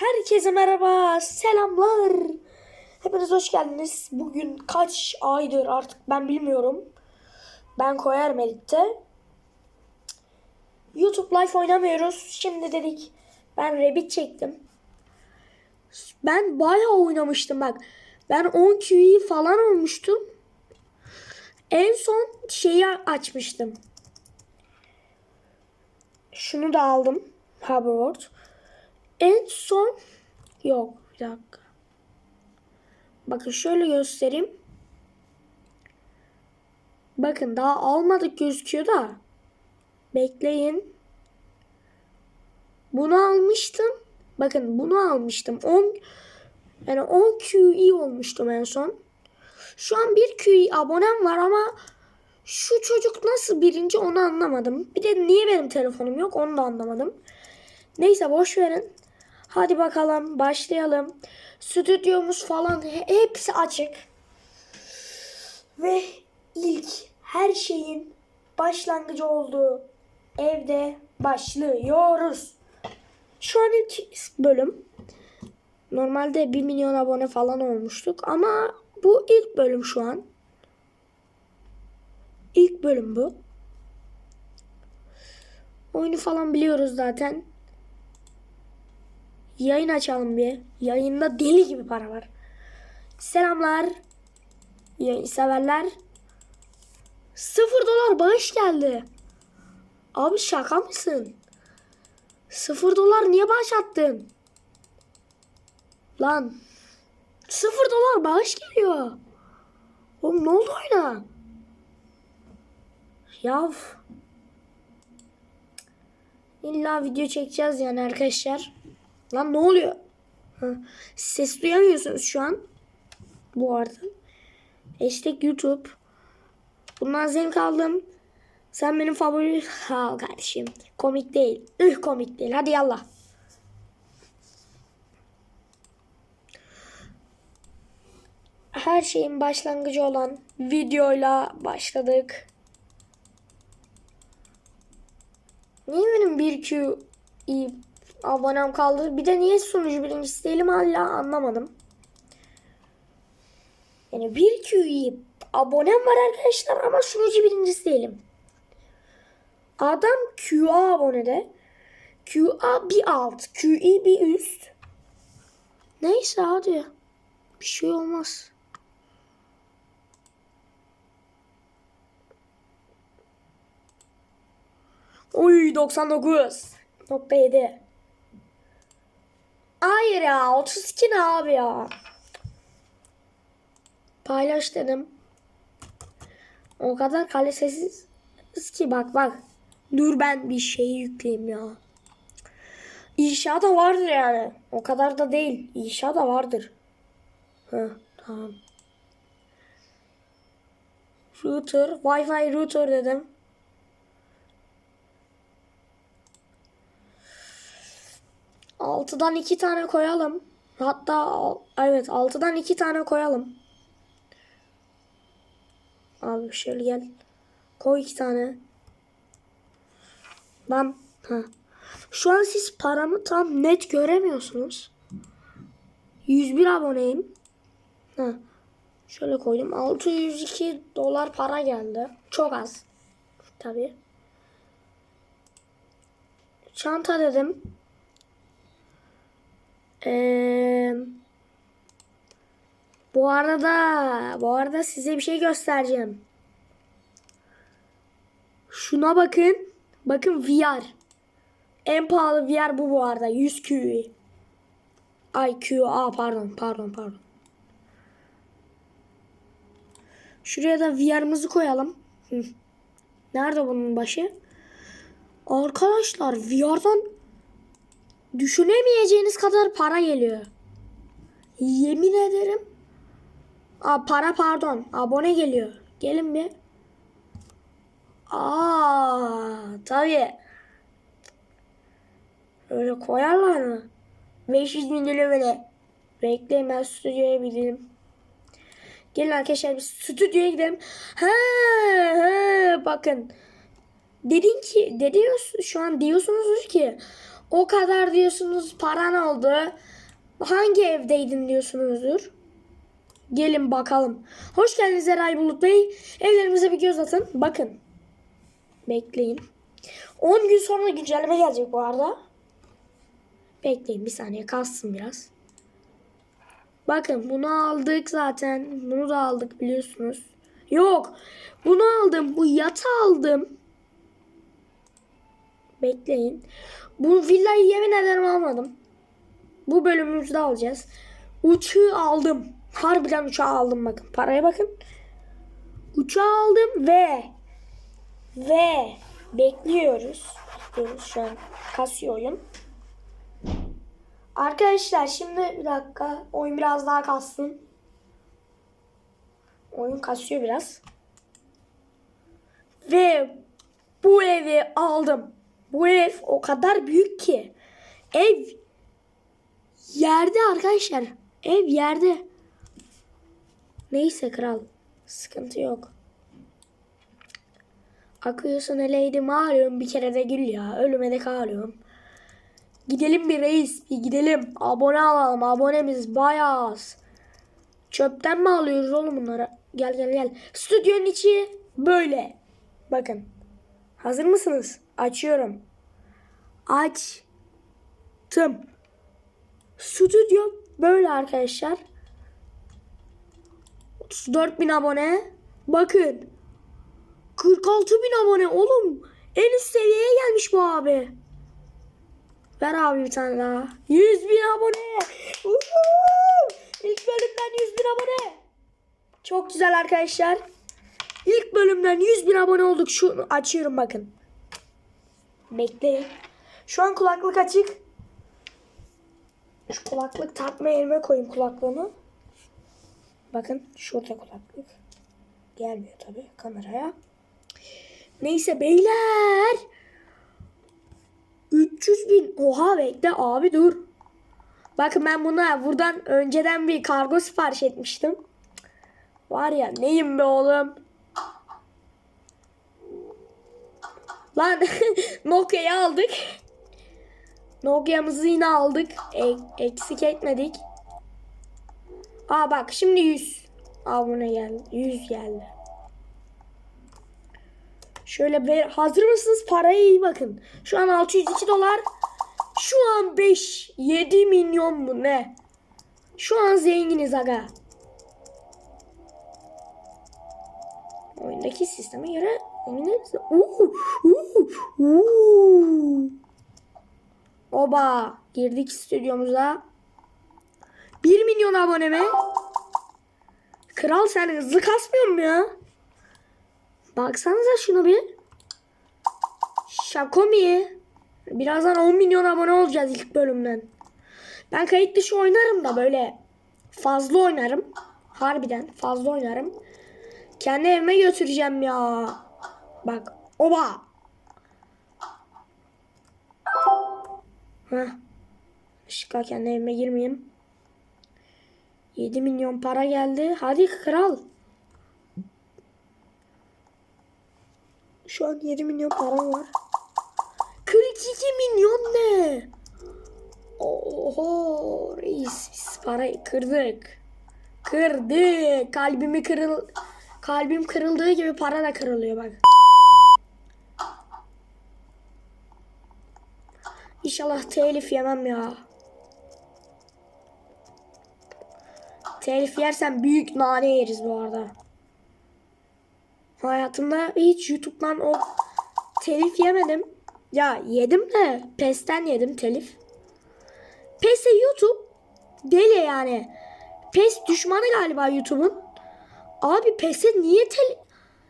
Herkese merhaba, selamlar. Hepiniz hoş geldiniz. Bugün kaç aydır artık ben bilmiyorum. Ben koyarım editte. YouTube Live oynamıyoruz. Şimdi dedik ben Rabbit çektim. Ben bayağı oynamıştım bak. Ben 10 QE falan olmuştum. En son şeyi açmıştım. Şunu da aldım. Hoverboard. En son yok bir dakika. Bakın şöyle göstereyim. Bakın daha almadık gözüküyor da. Bekleyin. Bunu almıştım. Bakın bunu almıştım. 10 yani 10 QE olmuştum en son. Şu an bir QE abonem var ama şu çocuk nasıl birinci onu anlamadım. Bir de niye benim telefonum yok onu da anlamadım. Neyse boş verin. Hadi bakalım başlayalım. Stüdyomuz falan he- hepsi açık. Ve ilk her şeyin başlangıcı olduğu evde başlıyoruz. Şu an ilk bölüm. Normalde 1 milyon abone falan olmuştuk ama bu ilk bölüm şu an. İlk bölüm bu. Oyunu falan biliyoruz zaten. Yayın açalım bir. Yayında deli gibi para var. Selamlar. Yayın severler. Sıfır dolar bağış geldi. Abi şaka mısın? Sıfır dolar niye bağış attın? Lan. Sıfır dolar bağış geliyor. Oğlum ne oldu oyuna? Yav. İlla video çekeceğiz yani arkadaşlar. Lan ne oluyor? Ha, Ses duyamıyorsunuz şu an. Bu arada. Hashtag YouTube. Bundan zevk aldım. Sen benim favori... Ha kardeşim. Komik değil. Üh komik değil. Hadi yallah. Her şeyin başlangıcı olan videoyla başladık. Niye benim bir Q iyi abonem kaldı? Bir de niye sunucu birincisi değilim hala anlamadım. Yani bir QE abonem var arkadaşlar ama sunucu birincisi değilim. Adam QA abonede. QA bir alt. QE bir üst. Neyse hadi. Bir şey olmaz. Oy 99.7 Hayır ya 32 ne abi ya. Paylaş dedim. O kadar kalitesiz ki bak bak. Dur ben bir şeyi yükleyeyim ya. İnşa da vardır yani. O kadar da değil. İnşa da vardır. Heh, tamam. Router, Wi-Fi router dedim. Altıdan iki tane koyalım. Hatta evet altıdan iki tane koyalım. Abi şöyle gel. Koy iki tane. Bam. Ha. Şu an siz paramı tam net göremiyorsunuz. 101 aboneyim. Ha. Şöyle koydum. 602 dolar para geldi. Çok az. Tabii. Çanta dedim. Ee, bu arada bu arada size bir şey göstereceğim. Şuna bakın. Bakın VR. En pahalı VR bu bu arada. 100 QE. Ay QA pardon pardon pardon. Şuraya da VR'ımızı koyalım. Nerede bunun başı? Arkadaşlar VR'dan düşünemeyeceğiniz kadar para geliyor. Yemin ederim. Aa, para pardon. Abone geliyor. Gelin bir. Aa, tabii. Öyle koyarlar mı? 500 bin lira böyle. Bekleyin ben stüdyoya gidelim. Gelin arkadaşlar biz stüdyoya gidelim. Ha, ha bakın. Dedin ki, dediyorsun şu an diyorsunuz ki O kadar diyorsunuz paran oldu. Hangi evdeydin diyorsunuzdur. Gelin bakalım. Hoş geldiniz Eray Bulut Bey. Evlerimize bir göz atın. Bakın. Bekleyin. 10 gün sonra güncelleme gelecek bu arada. Bekleyin bir saniye kalsın biraz. Bakın bunu aldık zaten. Bunu da aldık biliyorsunuz. Yok. Bunu aldım. Bu yatı aldım. Bekleyin. Bu villayı yemin ederim almadım. Bu bölümümüzde alacağız. Uçağı aldım. Harbiden uçağı aldım bakın. Paraya bakın. Uçağı aldım ve ve bekliyoruz. Bekliyoruz şu an. Kasıyor oyun. Arkadaşlar şimdi bir dakika. Oyun biraz daha kalsın. Oyun kasıyor biraz. Ve bu evi aldım. Bu ev o kadar büyük ki. Ev yerde arkadaşlar. Ev yerde. Neyse kral. Sıkıntı yok. Akıyorsun eleydi malum bir kere de gül ya. Ölüme de kalıyorum. Gidelim bir reis bir gidelim. Abone alalım. Abonemiz bayağı az. Çöpten mi alıyoruz oğlum bunları? Gel gel gel. Stüdyonun içi böyle. Bakın. Hazır mısınız? Açıyorum. Açtım. Stüdyo böyle arkadaşlar. 34 bin abone. Bakın. 46 bin abone oğlum. En üst seviyeye gelmiş bu abi. Ver abi bir tane daha. 100 bin abone. İlk bölümden 100 bin abone. Çok güzel arkadaşlar. İlk bölümden 100 bin abone olduk. Şunu açıyorum bakın. Bekleyin. Şu an kulaklık açık. Şu kulaklık takma yerime koyayım kulaklığımı. Bakın şurada kulaklık. Gelmiyor tabi kameraya. Neyse beyler. 300 bin. Oha bekle abi dur. Bakın ben buna buradan önceden bir kargo sipariş etmiştim. Var ya neyim be oğlum. Lan Nokia'yı aldık. Nokia'mızı yine aldık. E- eksik etmedik. Aa bak şimdi 100 abone geldi. 100 geldi. Şöyle bir hazır mısınız? Paraya iyi bakın. Şu an 602 dolar. Şu an 5 7 milyon mu ne? Şu an zenginiz aga. Oyundaki sisteme göre Uuu, uuu, uuu. Oba girdik stüdyomuza. 1 milyon abone mi? Kral sen hızlı kasmıyor mu ya? Baksanıza şunu bir. Şakomi. Birazdan 10 milyon abone olacağız ilk bölümden. Ben kayıt dışı oynarım da böyle fazla oynarım. Harbiden fazla oynarım. Kendi evime götüreceğim ya. Bak. Oba. Heh. Şıkla kendi evime girmeyeyim. 7 milyon para geldi. Hadi kral. Şu an 7 milyon param var. 42 milyon ne? Oho reis biz parayı kırdık. Kırdık. Kalbimi kırıl kalbim kırıldığı gibi para da kırılıyor bak. İnşallah telif yemem ya. Telif yersem büyük nane yeriz bu arada. Hayatımda hiç YouTube'dan o telif yemedim. Ya yedim de PES'ten yedim telif. PES'e YouTube deli yani. PES düşmanı galiba YouTube'un. Abi PES'e niye tel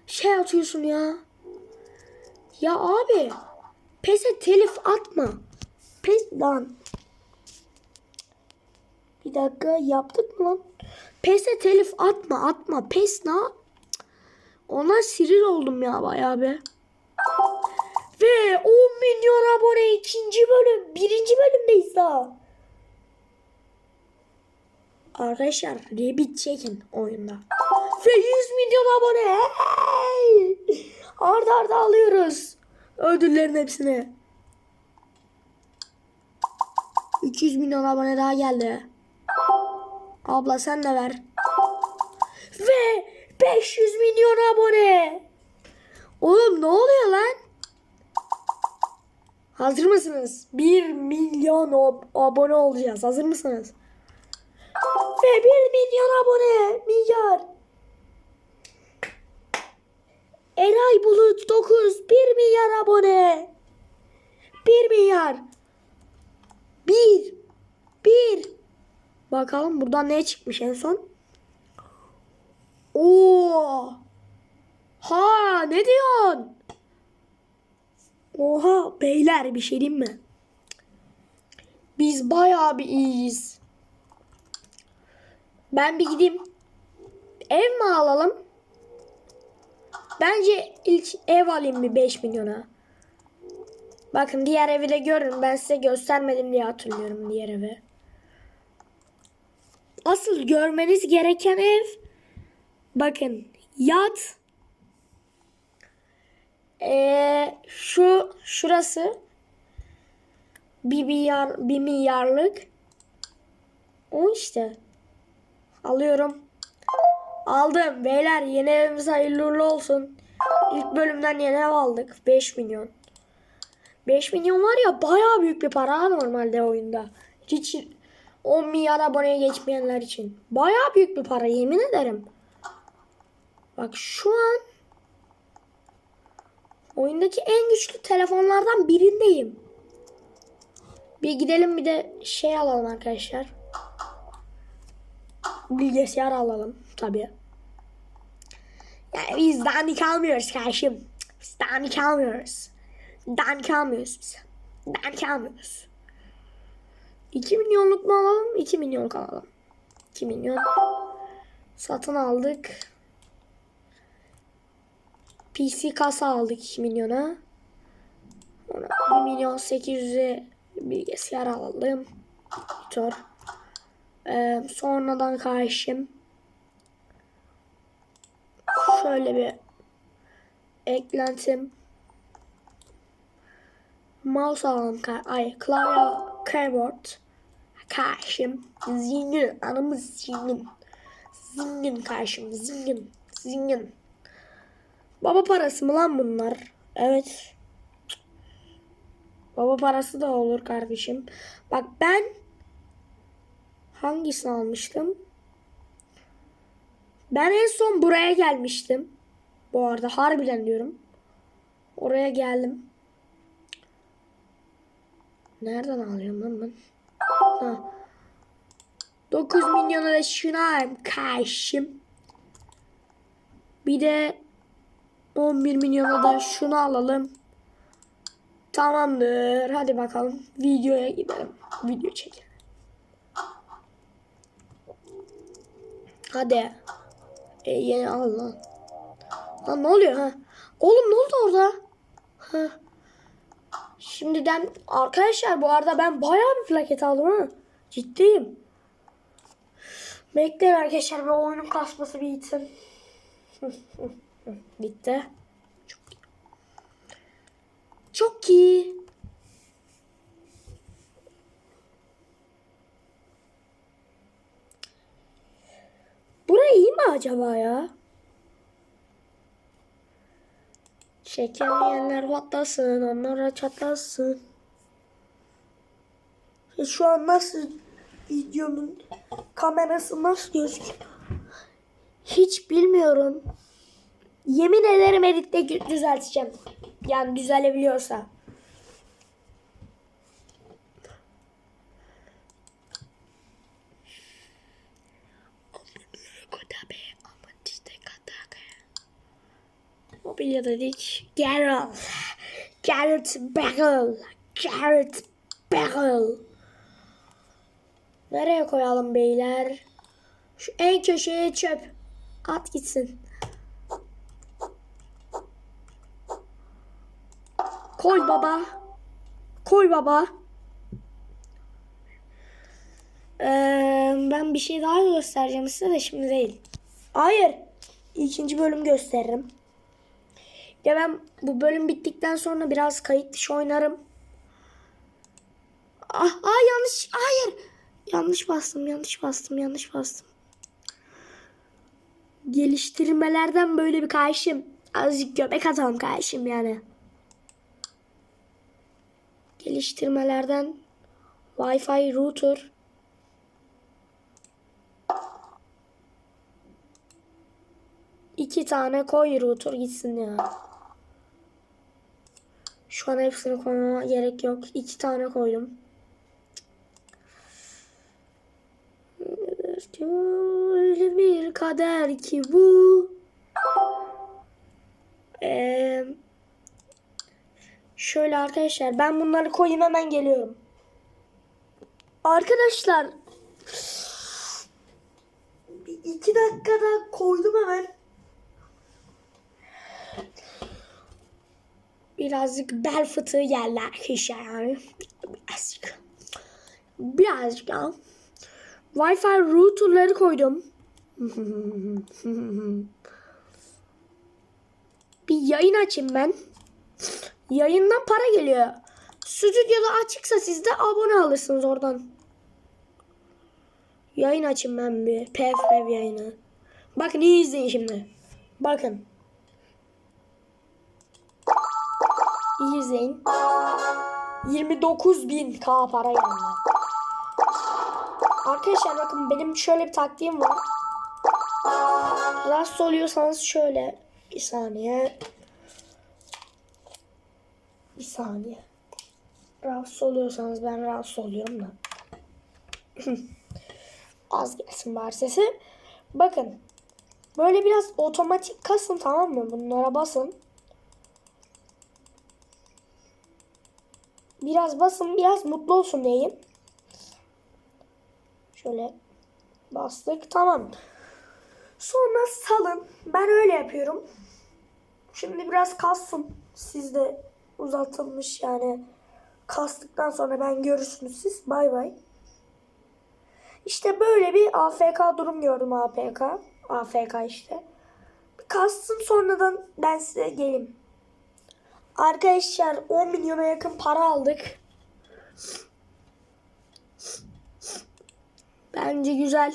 şey atıyorsun ya? Ya abi PES'e telif atma. PES lan. Bir dakika yaptık mı lan? PES'e telif atma atma. PES ne? Ona sinir oldum ya bayağı be. Ve 10 milyon abone ikinci bölüm. Birinci bölümdeyiz daha. Arkadaşlar Rabbit çekin oyunda. Ve 100 milyon abone. Hey! Arda arda alıyoruz. Ödüllerin hepsini. 300 milyon abone daha geldi. Abla sen de ver. Ve 500 milyon abone. Oğlum ne oluyor lan? Hazır mısınız? 1 milyon ab- abone olacağız. Hazır mısınız? Ve 1 milyon abone. Milyar. Eray Bulut 9. 1 milyar abone. 1 milyar. 1. 1. Bakalım buradan ne çıkmış en son? Oo. Ha ne diyorsun? Oha beyler bir şey diyeyim mi? Biz bayağı bir iyiyiz. Ben bir gideyim. Ev mi alalım? Bence ilk ev alayım bir 5 milyona. Bakın diğer evi de görün. Ben size göstermedim diye hatırlıyorum diğer evi. Asıl görmeniz gereken ev bakın yat. Ee, şu şurası bir milyar bir milyarlık. O işte. Alıyorum. Aldım. Beyler yeni evimiz hayırlı olsun. İlk bölümden yeni ev aldık. 5 milyon 5 milyon var ya bayağı büyük bir para normalde oyunda hiç 10 milyar aboneye geçmeyenler için bayağı büyük bir para yemin ederim bak şu an Oyundaki en güçlü telefonlardan birindeyim. Bir gidelim bir de şey alalım arkadaşlar. Bilgisayar alalım tabii. Yani biz dandik almıyoruz kardeşim. Biz dandik almıyoruz. Dandik almıyoruz biz. Dandik almıyoruz. 2 milyonluk mu alalım? 2 milyonluk alalım. 2 milyon. Satın aldık. PC kasa aldık 2 milyona. Ona 1 milyon 800'e bilgisayar alalım. Monitör. Ee, sonradan karşım. Şöyle bir eklentim. Mouse ka- Ay klavye keyboard. Karşım. Zengin. Anamız zengin. Zengin karşım. Zengin. Zengin. Baba parası mı lan bunlar? Evet. Baba parası da olur kardeşim. Bak ben hangisini almıştım? Ben en son buraya gelmiştim. Bu arada harbiden diyorum. Oraya geldim. Nereden alıyorum lan ben? Ha. 9 milyona da şunu alayım kardeşim. Bir de 11 milyona da şunu alalım. Tamamdır. Hadi bakalım. Videoya gidelim. Video çekelim. Hadi. E, yeni al lan. Lan ne oluyor ha? Oğlum ne oldu orada? Ha. Şimdiden arkadaşlar bu arada ben bayağı bir plaket aldım ha. Ciddiyim. Bekleyin arkadaşlar bir oyunun kasması bitsin. Bitti. Çok iyi. Çok iyi. Burası iyi mi acaba ya? Çekemeyenler patlasın, onlara çatlasın. E, Şu an nasıl videonun kamerası nasıl gözüküyor? Hiç bilmiyorum. Yemin ederim editte düzelteceğim. Yani düzelebiliyorsa. Mobilya dedik. Geralt. Garrett Bale. Garrett Bale. Nereye koyalım beyler? Şu en köşeye çöp. At gitsin. Koy baba. Koy baba. Ee, ben bir şey daha göstereceğim size de şimdi değil. Hayır. İkinci bölüm gösteririm. Ya ben bu bölüm bittikten sonra biraz kayıt dışı oynarım. ah, ah yanlış. Hayır. Yanlış bastım. Yanlış bastım. Yanlış bastım. Geliştirmelerden böyle bir karşım. Azıcık göbek atalım karşım yani. Geliştirmelerden Wi-Fi router İki tane koy router gitsin ya. Şu an hepsini koymama gerek yok. İki tane koydum. Öyle bir kader ki bu. Ee, şöyle arkadaşlar ben bunları koyayım hemen geliyorum. Arkadaşlar iki dakikada koydum hemen. Birazcık bel fıtığı geldi arkadaşlar yani. Birazcık. Birazcık ya. Wi-Fi router'ları koydum. Bir yayın açayım ben. Yayından para geliyor. Stüdyoda açıksa siz de abone alırsınız oradan. Yayın açayım ben bir. PFF yayını. Bakın iyi izleyin şimdi. Bakın. İzleyin. 29 bin K para geldi. Arkadaşlar bakın benim şöyle bir taktiğim var. Rahatsız oluyorsanız şöyle bir saniye. Bir saniye. Rahatsız oluyorsanız ben rahatsız oluyorum da. Az gelsin bari sesi. Bakın. Böyle biraz otomatik kasın tamam mı? Bunlara basın. Biraz basın biraz mutlu olsun diyeyim. Şöyle bastık tamam. Sonra salın. Ben öyle yapıyorum. Şimdi biraz kassın. Siz de uzatılmış yani kastıktan sonra ben görürsünüz siz. Bay bay. İşte böyle bir AFK durum gördüm APK. AFK işte. Bir kassın sonradan ben size geleyim. Arkadaşlar 10 milyona yakın para aldık. Bence güzel.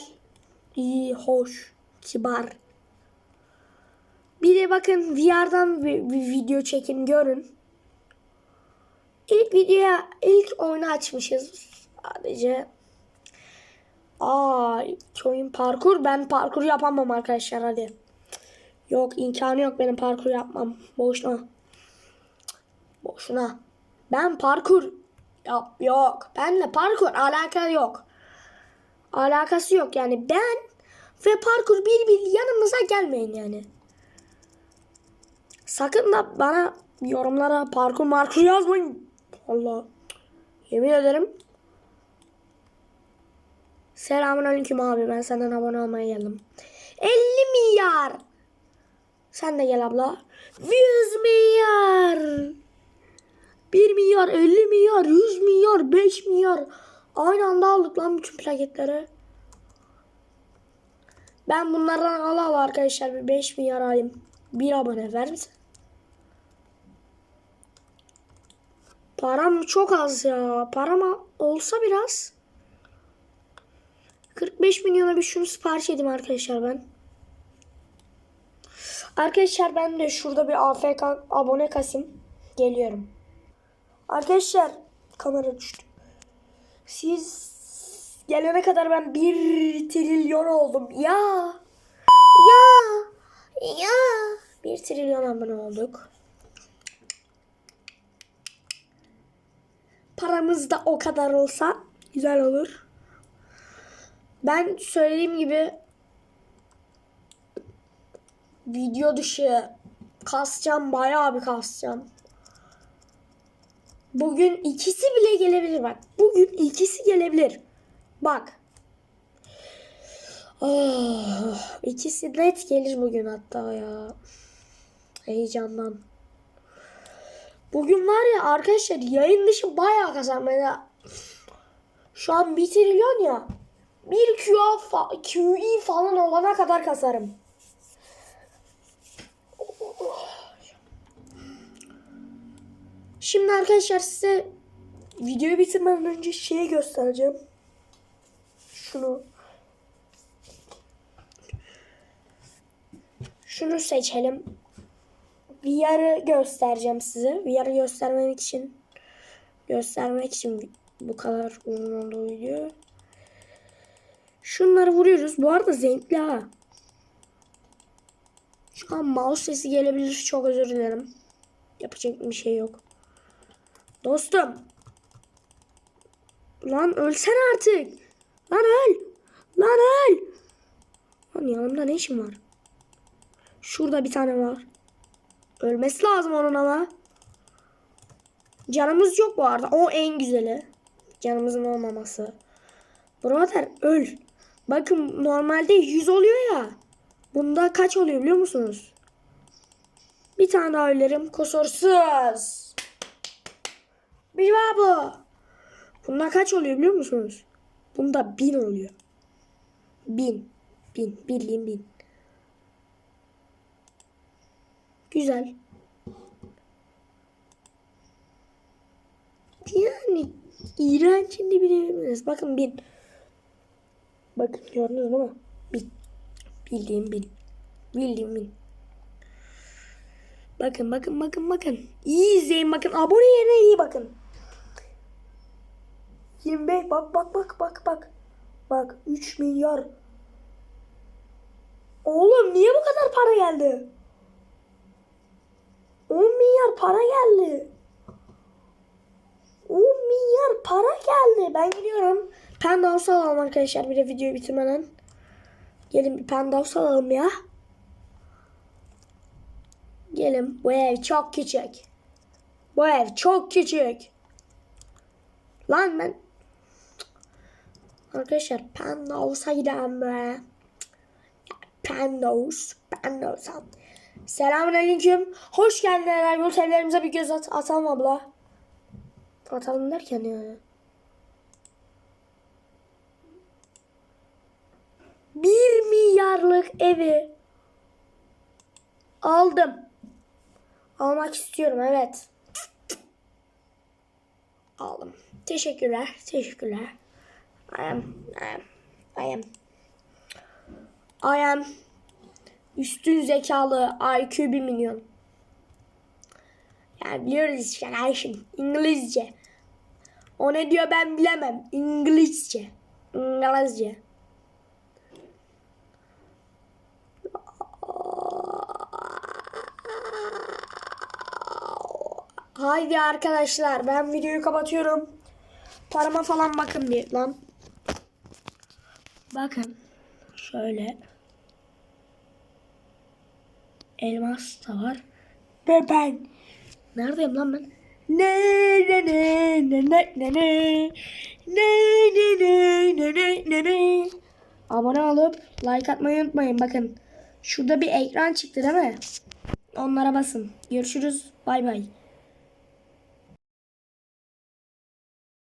iyi, hoş, kibar. Bir de bakın VR'dan bir, bir video çekin görün. İlk videoya ilk oyunu açmışız. Sadece Aa, oyun parkur. Ben parkur yapamam arkadaşlar hadi. Yok imkanı yok benim parkur yapmam. Boşuna. Boşuna. Ben parkur yap yok. Benle parkur alaka yok. Alakası yok yani ben ve parkur bir bir yanımıza gelmeyin yani. Sakın da bana yorumlara parkur markur yazmayın. Allah. Yemin ederim. Selamun aleyküm abi. Ben senden abone olmaya geldim. 50 milyar. Sen de gel abla. 100 milyar. 1 milyar, 50 milyar, 100 milyar, 5 milyar. Aynı anda aldık lan bütün plaketleri. Ben bunlardan al al arkadaşlar bir 5 milyar alayım. Bir abone ver misin? Param çok az ya. Param olsa biraz. 45 milyona bir şunu sipariş edeyim arkadaşlar ben. Arkadaşlar ben de şurada bir AFK abone kasayım. Geliyorum. Arkadaşlar kamera düştü. Siz gelene kadar ben 1 trilyon oldum. Ya. Ya. Ya. 1 trilyon abone olduk. Paramız da o kadar olsa güzel olur. Ben söylediğim gibi video dışı kasacağım bayağı bir kasacağım. Bugün ikisi bile gelebilir bak. Bugün ikisi gelebilir. Bak. Oh, ikisi net gelir bugün hatta ya. Heyecandan. Bugün var ya arkadaşlar yayın dışı bayağı kazanmaya. Şu an 1 trilyon ya. Bir QA fa- QE falan olana kadar kasarım. Şimdi arkadaşlar size videoyu bitirmeden önce şeyi göstereceğim. Şunu. Şunu seçelim. VR'ı göstereceğim size. VR'ı göstermek için göstermek için bu kadar uzun oldu video. Şunları vuruyoruz. Bu arada zevkli ha. Şu an mouse sesi gelebilir. Çok özür dilerim. Yapacak bir şey yok. Dostum. Lan ölsen artık. Lan öl. Lan öl. Lan yanımda ne işin var? Şurada bir tane var. Ölmesi lazım onun ama. Canımız yok bu arada. O en güzeli. Canımızın olmaması. Brother öl. Bakın normalde 100 oluyor ya. Bunda kaç oluyor biliyor musunuz? Bir tane daha ölerim. Kusursuz. Var bu. Bunda kaç oluyor biliyor musunuz? Bunda bin oluyor. Bin. Bin. Bildiğin bin. Güzel. Yani iğrençini bilebiliriz. Bakın bin. Bakın gördünüz değil? Bin. Bildiğim bin. Bildiğim bin. Bakın bakın bakın bakın. İyi izleyin bakın. Abone yerine iyi bakın. 25 bak bak bak bak bak. Bak 3 milyar. Oğlum niye bu kadar para geldi? 10 milyar para geldi. 10 milyar para geldi. Ben gidiyorum. Penthouse alalım arkadaşlar bir de videoyu bitirmeden. Gelin bir penthouse alalım ya. Gelin. Bu ev çok küçük. Bu ev çok küçük. Lan ben... Arkadaşlar Penthouse'a gidelim be. Penthouse. Penthouse. Selamünaleyküm. Hoş geldin Eray. Bu evlerimize bir göz at. Atalım abla. Atalım derken ya. Bir milyarlık evi aldım. Almak istiyorum evet. Aldım. Teşekkürler. Teşekkürler. I am, I am, I am. I am üstün zekalı IQ 1 milyon. Yani biliyoruz işte kardeşim. İngilizce. O ne diyor ben bilemem. İngilizce. İngilizce. Haydi arkadaşlar ben videoyu kapatıyorum. Parama falan bakın bir lan. Bakın. Şöyle. Elmas da var. Ve ben. Neredeyim lan ben? Ne ne ne ne ne ne ne ne ne ne ne ne ne ne Abone olup like atmayı unutmayın. Bakın şurada bir ekran çıktı değil mi? Onlara basın. Görüşürüz. Bay bay.